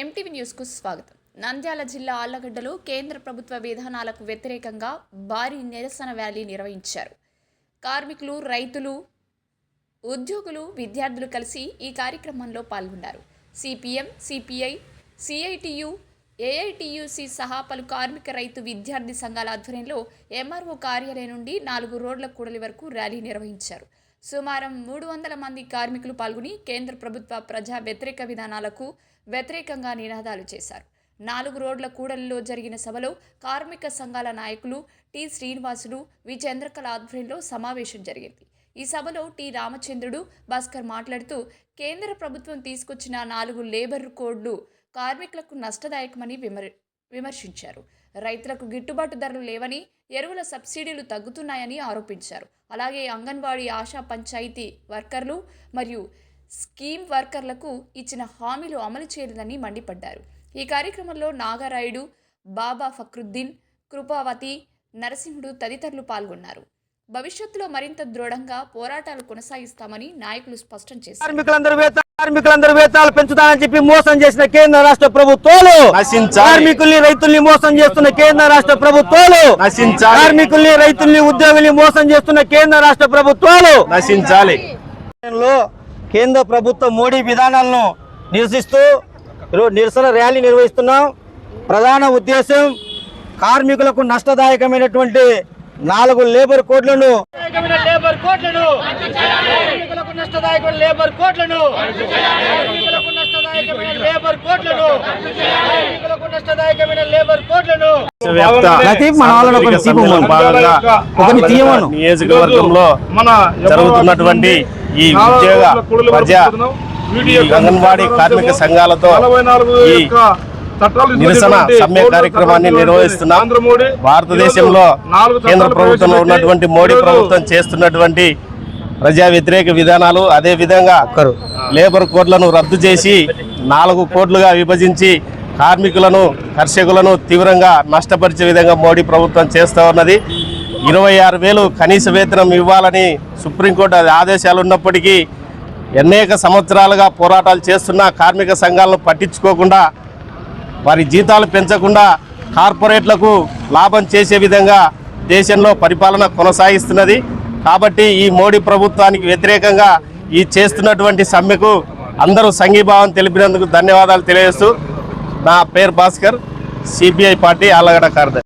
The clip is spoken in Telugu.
ఎంటీవీ న్యూస్కు స్వాగతం. నంద్యాల జిల్లా ఆళ్ళగడ్డలో కేంద్ర ప్రభుత్వ విధానాలకు వ్యతిరేకంగా భారీ నిరసన ర్యాలీ నిర్వహించారు. కార్మికులు రైతులు ఉద్యోగులు విద్యార్థులు కలిసి ఈ కార్యక్రమంలో పాల్గొన్నారు. సిపిఎం సిపిఐ సిఐటియు ఏఐటియుసి సహా పలు కార్మిక రైతు విద్యార్థి సంఘాల ఆధ్వర్యంలో ఎంఆర్ఓ కార్యాలయం నుండి నాలుగు రోడ్ల కూడలి వరకు ర్యాలీ నిర్వహించారు. సుమారు మూడు వందల మంది కార్మికులు పాల్గొని కేంద్ర ప్రభుత్వ ప్రజా వ్యతిరేక విధానాలకు వ్యతిరేకంగా నినాదాలు చేశారు. నాలుగు రోడ్ల కూడలిలో జరిగిన సభలో కార్మిక సంఘాల నాయకులు టి శ్రీనివాసులు వి చంద్రకళ ఆధ్వర్యంలో సమావేశం జరిగింది. ఈ సభలో టి రామచంద్రుడు భాస్కర్ మాట్లాడుతూ కేంద్ర ప్రభుత్వం తీసుకొచ్చిన నాలుగు లేబర్ కోడ్లు కార్మికులకు నష్టదాయకమని విమరి విమర్శించారు. రైతులకు గిట్టుబాటు ధరలు లేవని ఎరువుల సబ్సిడీలు తగ్గుతున్నాయని ఆరోపించారు. అలాగే అంగన్వాడీ ఆశా పంచాయతీ వర్కర్లు మరియు స్కీమ్ వర్కర్లకు ఇచ్చిన హామీలు అమలు చేయలేదని మండిపడ్డారు. ఈ కార్యక్రమంలో నాగారాయుడు బాబా ఫక్రుద్దీన్ కృపావతి నరసింహుడు తదితరులు పాల్గొన్నారు. భవిష్యత్తులో మరింత దృఢంగా పోరాటాలు కొనసాగిస్తామని నాయకులు స్పష్టం చేశారు. కార్మికులందరూ వేత కార్మికులందరూ వేతాలు పెంచుతానని చెప్పి మోసం చేసిన కేంద్ర రాష్ట్ర ప్రభుత్వాలు నశించాలి. కార్మికుల్ని రైతుల్ని మోసం చేస్తున్న కేంద్ర రాష్ట్ర ప్రభుత్వాలు నశించాలి. కార్మికుల్ని రైతుల్ని ఉద్యోగుల్ని మోసం చేస్తున్న కేంద్ర రాష్ట్ర ప్రభుత్వాలు నశించాలి కేంద్ర ప్రభుత్వ మోడీ విధానాలను నిరసిస్తూ ఈరోజు నిరసన ర్యాలీ నిర్వహిస్తున్నాం ప్రధాన ఉద్దేశం కార్మికులకు నష్టదాయకమైనటువంటి నాలుగు లేబర్ కోడ్లను లేబర్ కోడ్లను నష్టదాయకమైన లేబర్ కోడ్లను కార్మికులకు నష్టదాయకమైన లేబర్ కార్మికులకు లేబర్. నియోజకవర్గంలో మన జరుగుతున్నటువంటి ఈ ఉద్యోగ ప్రజా అంగన్వాడీ కార్మిక సంఘాలతో ఈ నిరసన సమ్మె కార్యక్రమాన్ని నిర్వహిస్తున్నాం. భారతదేశంలో కేంద్ర ప్రభుత్వంలో ఉన్నటువంటి మోడీ ప్రభుత్వం చేస్తున్నటువంటి ప్రజా వ్యతిరేక విధానాలు అదే విధంగా లేబర్ కోడ్లను రద్దు చేసి నాలుగు కోడ్లుగా విభజించి కార్మికులను కర్షకులను తీవ్రంగా నష్టపరిచే విధంగా మోడీ ప్రభుత్వం చేస్తూ ఉన్నది. ఇరవై ఆరు వేలు కనీస వేతనం ఇవ్వాలని సుప్రీంకోర్టు ఆదేశాలు ఉన్నప్పటికీ అనేక సంవత్సరాలుగా పోరాటాలు చేస్తున్న కార్మిక సంఘాలను పట్టించుకోకుండా వారి జీతాలు పెంచకుండా కార్పొరేట్లకు లాభం చేసే విధంగా దేశంలో పరిపాలన కొనసాగిస్తున్నది. కాబట్టి ఈ మోడీ ప్రభుత్వానికి వ్యతిరేకంగా ఈ చేస్తున్నటువంటి సమ్మెకు అందరూ సంఘీభావం తెలిపినందుకు ధన్యవాదాలు తెలియజేస్తూ నా పేరు భాస్కర్ సిపిఐ పార్టీ ఆలగడ కార్యదర్శి.